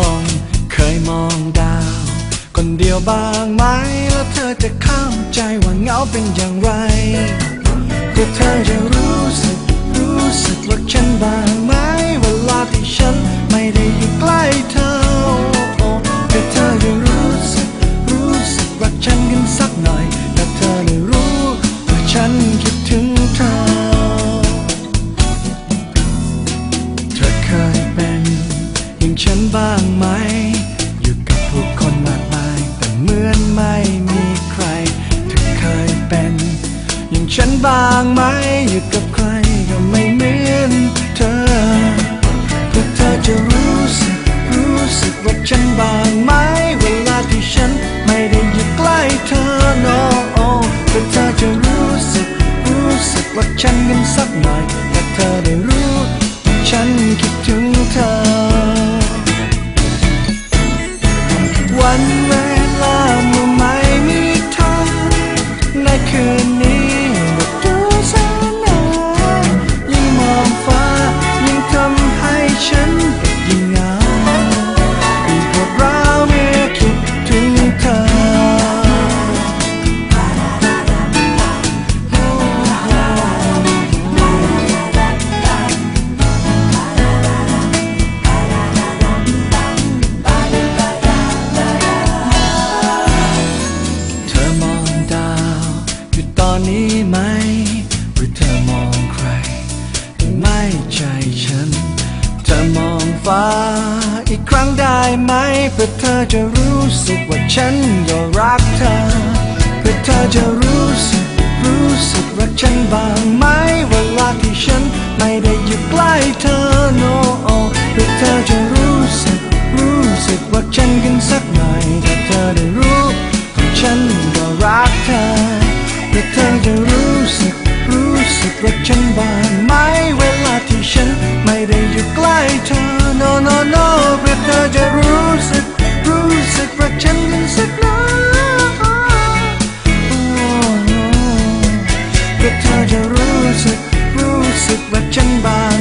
ลง เคยมองดาว คนเดียวบ้างไหม แล้วเธอจะเข้าใจว่าเหงาเป็นอย่างไรก็เธอจะรู้สึก รู้สึกว่าฉันบาง ฉันบ้างไหม อยู่กับผู้คนมากมาย แต่เหมือนไม่มีใครเธอเคยเป็น อย่างฉันบ้างไหมอยู่กับใคร ธอมองฟ้า อีกครั้งได้ไหม เพื่อเธอจะรู้สึกว่าฉันก็รักเธอ เพื่อเธอจะรู้สึกรู้สึกรักฉันบ้างไหมเวลาที่ฉันไม่ได้อยู่ใกล้เธอ no เพื่อเธอจะรู้สึกรู้สึกว่าฉันกันสักหน่อยถ้าเธอได้รู้ว่าฉันก็รักเธอเพื่อเธอจะรู้สึกรู้สึกรักฉันบ้าง เธอจะรู้สึก รู้สึกว่าฉันบาง